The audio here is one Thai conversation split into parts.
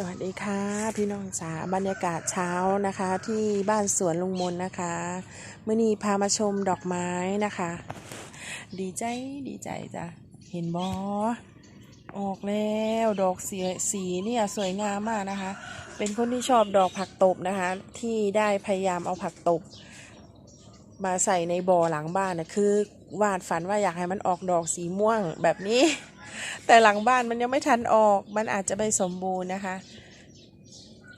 สวัสดีค่ะ พี่น้องจ๋าบรรยากาศเช้านะคะ ที่บ้านสวนลุงมนนะคะเมื่อนี้พามาชมดอกไม้นะคะ ดีใจดีใจจ้ะเห็นบอออกแล้วดอกสีสีเนี่ยสวยงามมากนะคะ เป็นคนที่ชอบดอกผักตบนะคะ ที่ได้พยายามเอาผักตบ มาใส่ในบ่อหลังบ้านนะคือวาดฝันว่าอยากให้มันออกดอกสีม่วงแบบนี้ แต่หลังบ้านมันยังไม่ทันออก มันอาจจะไม่สมบูรณ์นะคะ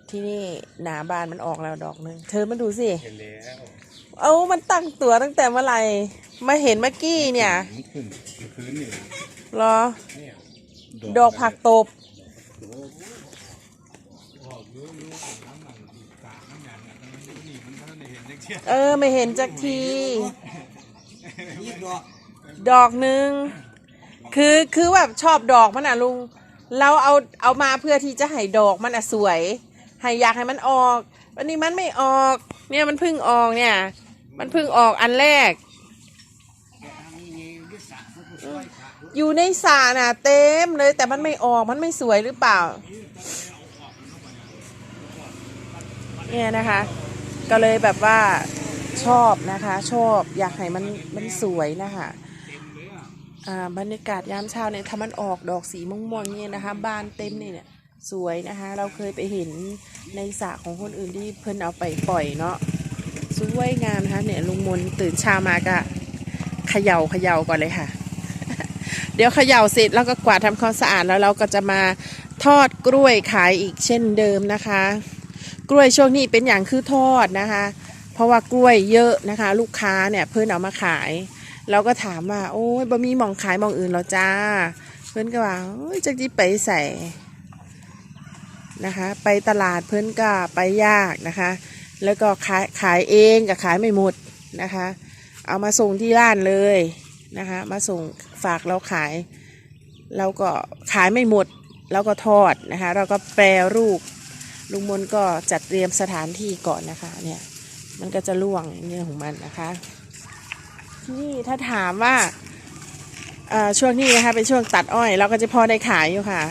ที่นี่หนาบานมันออกแล้วดอกหนึ่งเธอมาดูสิเห็นแล้วเอามันตั้งตัวตั้งแต่เมื่อไหร่มาเห็นเมื่อกี้เนี่ยมันขึ้นมันพื้นนี่เหรอเนี่ยดอกผักตบออกเยอะๆของน้ำมันอีกกากน้ำมันนะมันนี่มันท่านได้เห็นจังเชี่ยเออไม่เห็นจักทียี่ดอกดอกหนึ่ง คือคือแบบชอบดอกมันอะลุง เราเอาเอามาเพื่อที่จะให้ดอกมันอะสวยให้อยากให้มันออก วันนี้มันไม่ออก เนี่ยมันเพิ่งออกเนี่ย มันเพิ่งออกอันแรก อยู่ในสระน่ะ เต็มเลย แต่มันไม่ออกมันไม่สวยหรือเปล่า เนี่ยนะคะ ก็เลยแบบว่าชอบนะคะ ชอบอยากให้มันมันสวยนะคะ บรรยากาศยามเช้าเนี่ยถ้ามันออกดอกสีม่วงๆเนี่ยนะคะบานเต็มเนี่ยสวยนะคะ เราเคยไปเห็นในสระของคนอื่นที่เพิ่นเอาไปปล่อยเนาะสวยงามนะคะเนี่ยลุงมนตื่นเช้ามาก็เขย่าเขย่าก่อนเลยค่ะ เดี๋ยวเขย่าเสร็จแล้วก็กวาดทำความสะอาดแล้วเราก็จะมาทอดกล้วยขายอีกเช่นเดิมนะคะ กล้วยช่วงนี้เป็นอย่างคือทอดนะคะ เพราะว่ากล้วยเยอะนะคะ ลูกค้าเนี่ยเพื่อนเอามาขาย เราก็ถามว่า โอ้ยบ่มีมองขายมองอื่นหรอจ้า เพื่อนก็ว่าโอ้ยจักที่ไปใส่นะคะ ไปตลาดเพื่อนก็ไปยากนะคะ แล้วก็ขายขายเองก็ขายไม่หมดนะคะ เอามาส่งที่ร้านเลยนะคะ มาส่งฝากเราขาย เราก็ขายไม่หมดเราก็ทอดนะคะ เราก็แปรรูปลุงมนก็จัดเตรียมสถานที่ก่อนนะคะเนี่ยมันก็จะล่วงเนี่ยของมันนะคะ นี่ถ้าถามว่าช่วงนี้นะคะเป็นช่วงตัดอ้อย เราก็จะพอได้ขายอยู่ค่ะ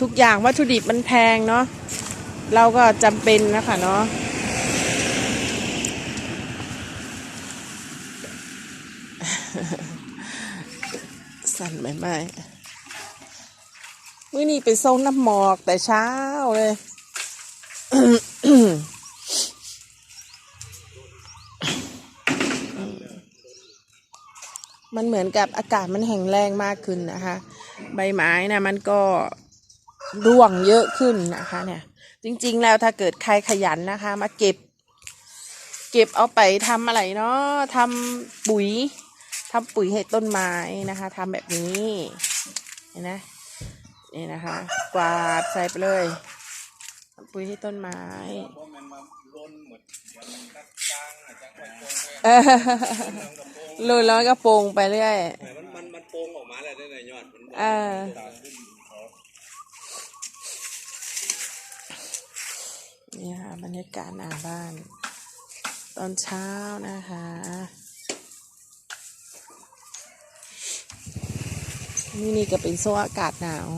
ทุกอย่างวัตถุดิบมันแพงเนาะเราก็จำเป็นนะคะเนาะสั่นไหมไม่มื่อนี้ไปส่งน้ำหมอกแต่เช้าเลย มันเหมือนกับอากาศมันแห้งแรงมากขึ้นนะคะ ใบไม้นะมันก็ร่วงเยอะขึ้นนะคะเนี่ย จริงๆแล้วถ้าเกิดใครขยันนะคะ มาเก็บ เก็บเอาไปทำอะไรเนาะทำปุ๋ยทำปุ๋ยให้ต้นไม้นะคะทำแบบนี้เห็นไหมนี่นะคะ กวาดใส่ไปเลยทำปุ๋ยให้ต้นไม้เพราะมันมาล้นหมดเดี๋ยวมันก็กลางอะจังหวะโป่งไปเออลุยแล้วก็โปรงไปเรื่อยมันมันมันโป่งออกมาแล้วได้ไหนยอดมันเออตามขึ้นเขานี่ค่ะบรรยากาศหน้าบ้าน ตอนเช้านะคะ นี่นี่ก็เป็นโซ่อากาศหนาว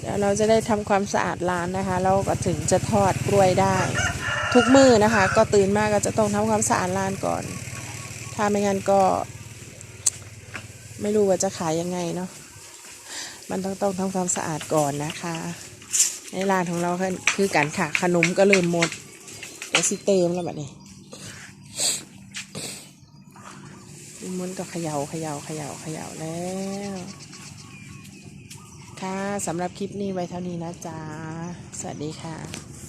เดี๋ยวเราจะได้ทำความสะอาดร้านนะคะ แล้วก็ถึงจะทอดกล้วยได้ ทุกมือนะคะ ก็ตื่นมาก็จะต้องทำความสะอาดร้านก่อน ถ้าไม่งั้นก็ ไม่รู้ว่าจะขายยังไงเนาะมันต้องต้องทำความสะอาดก่อนนะคะ ในร้านของเราคือกันค่ะขนมก็เริ่มหมดเดี๋ยวสิเติมแล้วแบบนี้มันก็เขย่าเขย่าเขย่าเขย่าแล้วค่ะสำหรับคลิปนี้ไว้เท่านี้นะจ๊ะ สวัสดีค่ะ